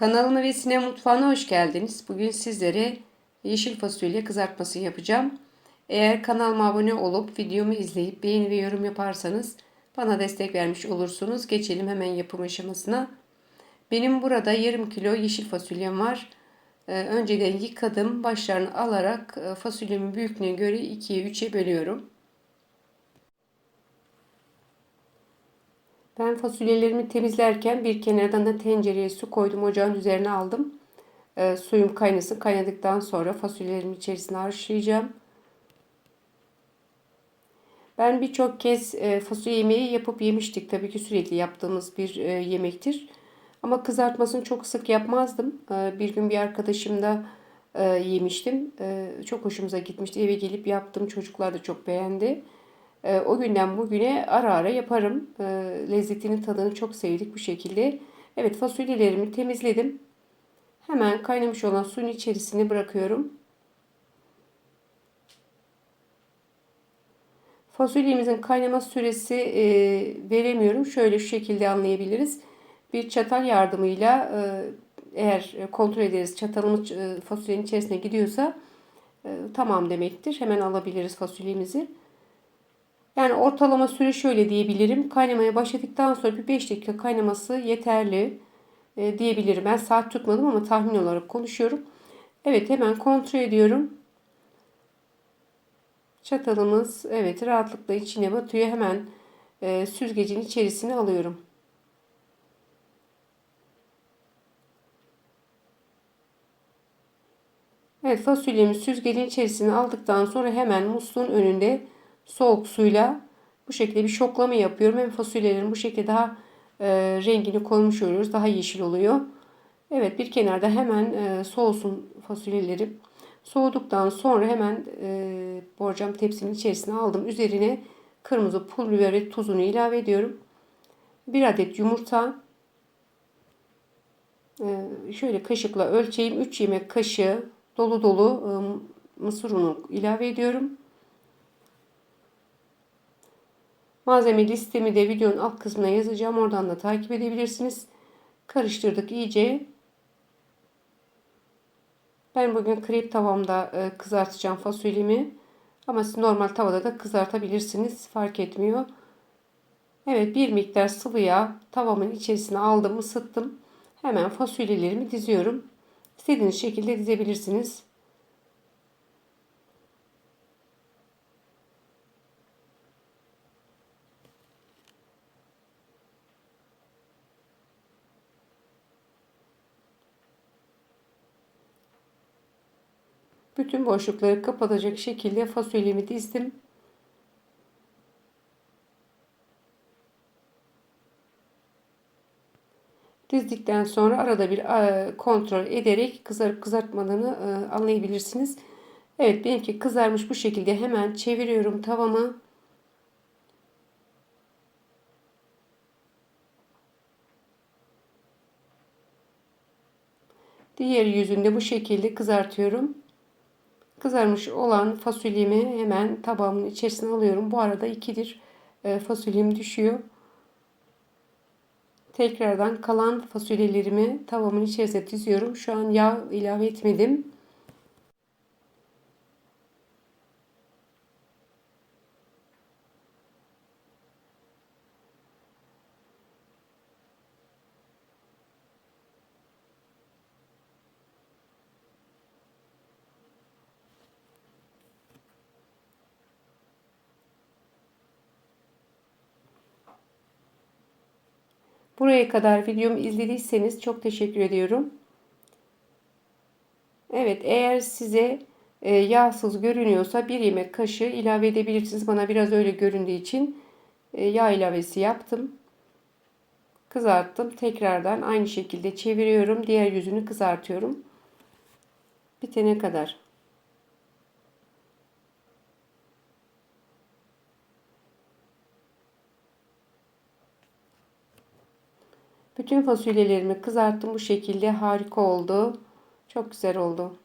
Kanalıma ve Sinem Mutfağı'na hoş geldiniz. Bugün sizlere yeşil fasulye kızartması yapacağım. Eğer kanalıma abone olup videomu izleyip beğeni ve yorum yaparsanız bana destek vermiş olursunuz. Geçelim hemen yapım aşamasına. Benim burada yarım kilo yeşil fasulyem var. Ee, önceden yıkadım. Başlarını alarak e, fasulyemin büyüklüğüne göre 2'ye 3'e bölüyorum. Ben fasulyelerimi temizlerken bir kenardan da tencereye su koydum. Ocağın üzerine aldım. E, suyum kaynasın. Kaynadıktan sonra fasulyelerimi içerisine haşlayacağım. Ben birçok kez e, fasulye yemeği yapıp yemiştik. Tabii ki sürekli yaptığımız bir e, yemektir. Ama kızartmasını çok sık yapmazdım. E, bir gün bir arkadaşımda e, yemiştim. E, çok hoşumuza gitmişti. Eve gelip yaptım. Çocuklar da çok beğendi. E, o günden bugüne ara ara yaparım. E, lezzetinin tadını çok sevdik bu şekilde. Evet fasulyelerimi temizledim. Hemen kaynamış olan suyun içerisine bırakıyorum. Fasulyemizin kaynama süresi e, veremiyorum. Şöyle şu şekilde anlayabiliriz. Bir çatal yardımıyla e, eğer kontrol ederiz çatalımız e, fasulyenin içerisine gidiyorsa e, tamam demektir. Hemen alabiliriz fasulyemizi. Yani ortalama süre şöyle diyebilirim. Kaynamaya başladıktan sonra bir 5 dakika kaynaması yeterli e, diyebilirim. Ben saat tutmadım ama tahmin olarak konuşuyorum. Evet hemen kontrol ediyorum. Çatalımız evet rahatlıkla içine batıyor. Hemen e, süzgecin içerisine alıyorum. Evet fasulyemi süzgecin içerisine aldıktan sonra hemen musluğun önünde soğuk suyla bu şekilde bir şoklama yapıyorum. Hem fasulyelerin bu şekilde daha e, rengini koymuş oluyoruz. Daha yeşil oluyor. Evet bir kenarda hemen e, soğusun fasulyeleri. Soğuduktan sonra hemen e, borcam tepsinin içerisine aldım. Üzerine kırmızı pul biber ve tuzunu ilave ediyorum. Bir adet yumurta. E, şöyle kaşıkla ölçeyim. 3 yemek kaşığı dolu dolu e, mısır unu ilave ediyorum. Malzeme listemi de videonun alt kısmına yazacağım. Oradan da takip edebilirsiniz. Karıştırdık iyice. Ben bugün krep tavamda e, kızartacağım fasulyemi. Ama siz normal tavada da kızartabilirsiniz. Fark etmiyor. Evet bir miktar sıvı yağ tavamın içerisine aldım ısıttım. Hemen fasulyelerimi diziyorum. İstediğiniz şekilde dizebilirsiniz. Bütün boşlukları kapatacak şekilde fasulyemi dizdim. Dizdikten sonra arada bir e, kontrol ederek kızarıp kızartmadığını e, anlayabilirsiniz. Evet benimki kızarmış bu şekilde hemen çeviriyorum tavamı. Diğer yüzünde bu şekilde kızartıyorum. Kızarmış olan fasulyemi hemen tabağımın içerisine alıyorum. Bu arada ikidir e, fasulyem düşüyor. Tekrardan kalan fasulyelerimi tavamın içerisine diziyorum. Şu an yağ ilave etmedim. Buraya kadar videomu izlediyseniz çok teşekkür ediyorum. Evet eğer size e, yağsız görünüyorsa bir yemek kaşığı ilave edebilirsiniz. Bana biraz öyle göründüğü için e, yağ ilavesi yaptım. Kızarttım. Tekrardan aynı şekilde çeviriyorum. Diğer yüzünü kızartıyorum. Bitene kadar. Bütün fasulyelerimi kızarttım bu şekilde harika oldu. Çok güzel oldu.